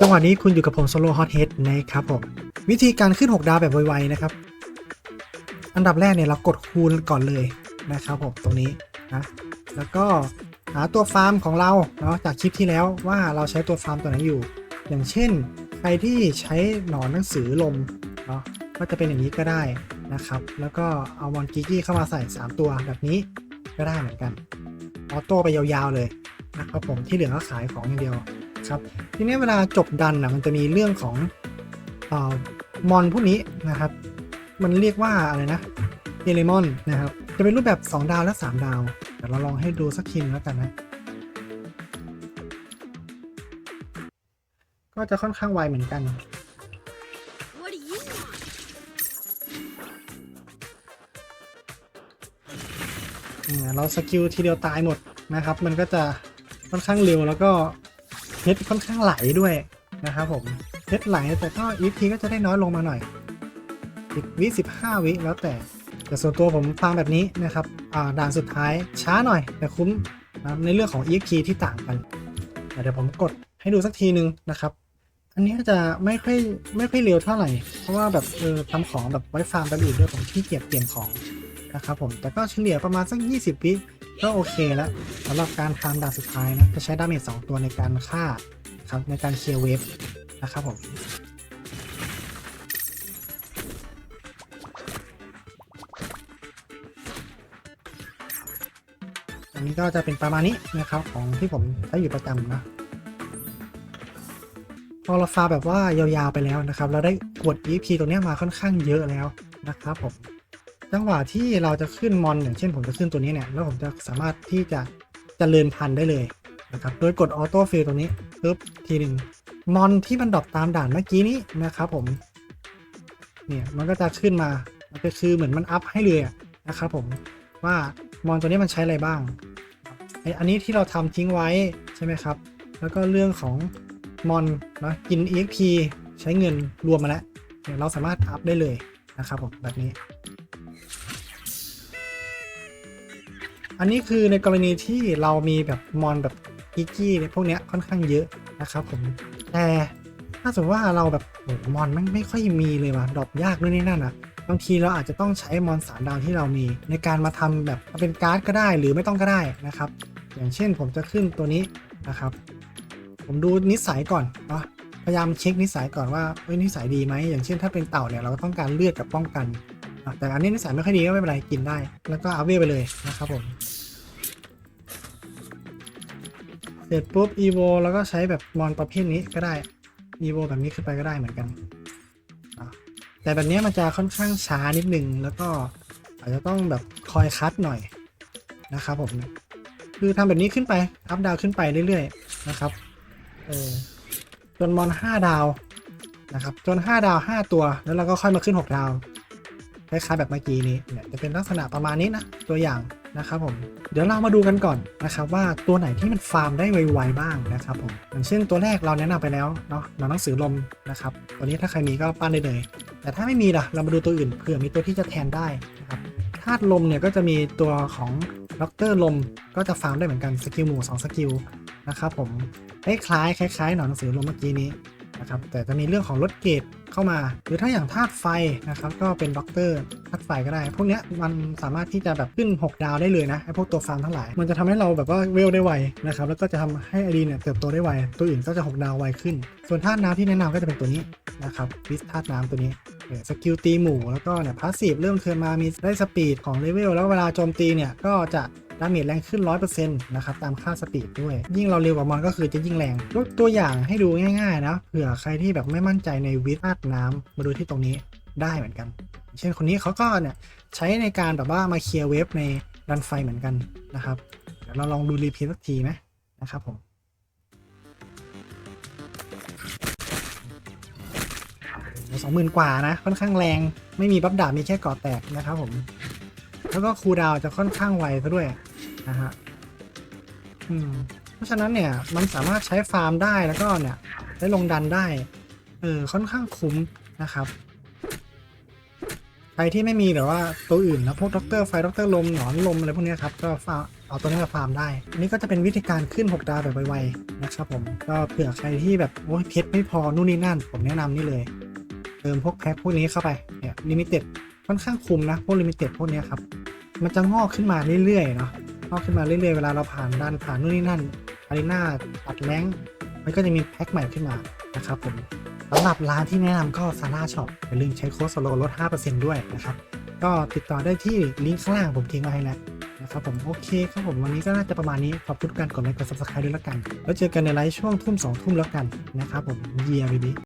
จังหวะนี้คุณอยู่กับผมโซโล่ฮอตเฮดนะครับผม วิธีการขึ้น 6 ดาวแบบไวๆนะครับ อันดับแรกเนี่ยเรากดคูณก่อนเลยนะครับผมตรงนี้นะแล้วก็หาตัวฟาร์มของเราเนาะจากคลิปที่แล้วว่าเราใช้ตัวฟาร์มตัวไหนอยู่ อย่างเช่น ใครที่ใช้หนอนหนังสือลมเนาะก็จะเป็นอย่างนี้ก็ได้นะครับ แล้วก็เอามอนกิกี้เข้ามาใส่ 3 ตัวแบบนี้ก็ได้เหมือนกันออโต้ไปยาวๆเลยนะครับผมที่เหลือก็ขายของอย่างเดียว ครับทีนี้เวลาจบดันนะมันจะมีเรื่องของออมอนพวกนี้นะครับ มันเรียกว่าอะไรนะเอลิมอนนะครับ จะเป็นรูปแบบ 2 ดาวและ 3 ดาวเดี๋ยวเราลองให้ดูสักทีนึงแล้วกันนะ ก็จะค่อนข้างไวเหมือนกันเราสกิลทีเดียวตายหมดนะครับ มันก็จะค่อนข้างเร็วแล้วก็ เพชรค่อนข้างไหลด้วยนะครับผมเพชรไหลแต่ก็อีพีก็จะได้น้อยลงมาหน่อยสิบวิสิบห้าวิแล้วแต่แต่ส่วนตัวผมฟังแบบนี้นะครับอ่าด่านสุดท้ายช้าหน่อย แต่คุ้มนะครับในเรื่องของ EXP ที่ต่างกัน เดี๋ยวผมกดให้ดูสักทีนึงนะครับ อันนี้จะไม่ค่อยไม่ค่อยเร็วเท่าไหร่ เพราะว่าแบบเออทำของแบบไว้ฟาร์มแบบอื่นด้วยผมขี้เกียจเปลี่ยนของนะครับผม แต่ก็เฉลี่ยประมาณสัก 20วิ ก็โอเคแล้วสำหรับการทำดานสุดท้ายนะจะใช้ดาเมจ2ตัวในการฆ่าครับในการเคลียร์เวฟนะครับผมอันนี้ก็จะเป็นประมาณนี้นะครับของที่ผมใช้อยู่ประจำนะพอเราฟาแบบว่ายาวๆไปแล้วนะครับ เราได้กด EP ตรงนี้มาค่อนข้างเยอะแล้วนะครับผม จังหวะที่เราจะขึ้นมอนอย่างเช่นผมจะขึ้นตัวนี้เนี่ยแล้วผมจะสามารถที่จะจะเลินพันธุ์ได้เลยนะครับโดยกดออโต้ฟิลตรงนี้ปึ๊บทีหนึ่งมอนที่มันดรอปตามด่านเมื่อกี้นี้นะครับผมเนี่ยมันก็จะขึ้นมามันก็คือเหมือนมันอัพให้เลยนะครับผมว่ามอนตัวนี้มันใช้อะไรบ้างไออันนี้ที่เราทำทิ้งไว้ใช่ไหมครับ แล้วก็เรื่องของมอนนะกิน EXP ใช้เงินรวมมาแล้วเนี่ยเราสามารถอัพได้เลยนะครับผมแบบนี้ อันนี้คือในกรณีที่เรามีแบบมอนแบบกิกกี้พวกเนี้ยค่อนข้างเยอะนะครับผมแต่ถ้าสมมติว่าเราแบบโอ้โหมอนไม่ไม่ค่อยมีเลยว่ะดรอปยากด้วยนี่นั่นอะบางทีเราอาจจะต้องใช้มอนสามดาวที่เรามี ในการมาทำแบบเป็นการ์ดก็ได้หรือไม่ต้องก็ได้นะครับ อย่างเช่นผมจะขึ้นตัวนี้นะครับ ผมดูนิสัยก่อนเนาะพยายามเช็คนิสัยก่อนว่าเอ้ยนิสัยดีไหมอย่างเช่นถ้าเป็นเต่าเนี่ยเราก็ต้องการเลือดกับป้องกัน แต่อันนี้นิสัยไม่ค่อยดีก็ไม่เป็นไรกินได้ แล้วก็เอัพเวไปเลยนะครับผมเสร็จปุ๊บ evo แล้วก็ใช้แบบมอนประเภทนี้ก็ได้ evo แบบนี้ขึ้นไปก็ได้เหมือนกัน แต่แบบนี้มันจะค่อนข้างช้านิดหนึ่งแล้วก็อาจจะต้องแบบคอยคัดหน่อยนะครับผมคือทำแบบนี้ขึ้นไป อัพดาวขึ้นไปเรื่อยๆนะครับเออจนมอน 5 ดาวนะครับจน 5 ดาว 5 ตัวแล้วเราก็ค่อยมาขึ้น 6 ดาว คล้ายๆแบบเมื่อกี้นี้เนี่ยจะเป็นลักษณะประมาณนี้นะตัวอย่างนะครับผมเดี๋ยวเรามาดูกันก่อนนะครับว่าตัวไหนที่มันฟาร์มได้ไวๆบ้างนะครับผมอย่างเช่นตัวแรกเราแนะนำไปแล้วเนาะหนังหนังสือลมนะครับตัวนี้ถ้าใครมีก็ปั้นได้เลย แต่ถ้าไม่มีล่ะเรามาดูตัวอื่นเผื่อมีตัวที่จะแทนได้นะครับธาตุลมเนี่ยก็จะมีตัวของด็อกเตอร์ลมก็จะฟาร์มได้เหมือนกันสกิลหมู่2สกิลนะครับผมคล้ายๆคล้ายๆหนอนหนังสือลมเมื่อกี้นี้ นะครับแต่จะมีเรื่องของลดเกรดเข้ามา หรือถ้าอย่างธาตุไฟนะครับก็เป็นด็อกเตอร์ธาตุไฟก็ได้ พวกเนี้ยมันสามารถที่จะแบบขึ้น 6 ดาวได้เลยนะไอพวกตัวฟาร์มทั้งหลาย มันจะทำให้เราแบบว่าเวลได้ไวนะครับแล้วก็จะทำให้ไอดีเนี่ยเติบโตได้ไว ตัวอื่นก็จะ 6 ดาวไวขึ้น ส่วนธาตุน้ำที่แนะนำก็จะเป็นตัวนี้นะครับวิสธาตุน้ำตัวนี้สกิลตีหมู่แล้วก็เนี่ยพาสซีฟเริ่มเทิร์นมามีได้สปีดของเลเวลแล้วเวลาโจมตีเนี่ยก็จะ ดาเมจแรงขึ้น 100%นะครับตามค่าสปีดด้วย ยิ่งเราเร็วกว่ามอนก็คือจะยิ่งแรงยกตัวอย่างให้ดูง่ายๆนะเผื่อใครที่แบบไม่มั่นใจในวิทย์ธาตุน้ำมาดูที่ตรงนี้ได้เหมือนกัน เช่นคนนี้เขาก็เนี่ยใช้ในการแบบว่ามาเคลียร์เวฟในดันไฟเหมือนกันนะครับเดี๋ยวเราลองดูรีพีทสักทีไหมนะครับผมสองหมื่นกว่านะ ค่อนข้างแรงไม่มีบัฟดาบมีแค่กาะแตกนะครับผม แล้วก็คูดาวจะค่อนข้างไวซะด้วย นะฮะอืมเพราะฉะนั้นเนี่ยมันสามารถใช้ฟาร์มได้แล้วก็เนี่ยได้ลงดันได้เออค่อนข้างคุ้มนะครับใครที่ไม่มีแบบว่าตัวอื่นนะพวกด็อกเตอร์ไฟด็อกเตอร์ลมหนอนลมอะไรพวกเนี้ยครับก็ฟาเอาตัวนี้มาฟาร์มได้ อันนี้ก็จะเป็นวิธีการขึ้น 6 ดาวแบบไวๆนะครับผมก็เผื่อใครที่แบบโอ้ยเพชรไม่พอนู่นนี่นั่น ผมแนะนำนี่เลยเติมพวกแพ็คพวกนี้เข้าไปเนี่ยลิมิเต็ดค่อนข้างคุ้มนะพวกลิมิเต็ดพวกเนี้ยครับมันจะงอกขึ้นมาเรื่อยๆเนาะ งอกขึ้นมาเรื่อยๆเวลาเราผ่านด้านผ่านนู่นนี่นั่นอารีนาตัดแรงมันก็จะมีแพ็คใหม่ขึ้นมานะครับผมสำหรับร้านที่แนะนำก็ซาร่าช็อปอย่าลืมใช้โค้ดโซโลลด 5%ด้วยนะครับ ก็ติดต่อได้ที่ลิงก์ข้างล่างผมทิ้งไว้ให้แล้วนะครับผมโอเคครับผมวันนี้ก็น่าจะประมาณนี้ ขอบคุณการกดไลค์กด subscribe ด้วยแล้วกัน แล้วเจอกันในไลฟ์ช่วงทุ่มสองทุ่มแล้วกันนะครับผมเยียร์บีบี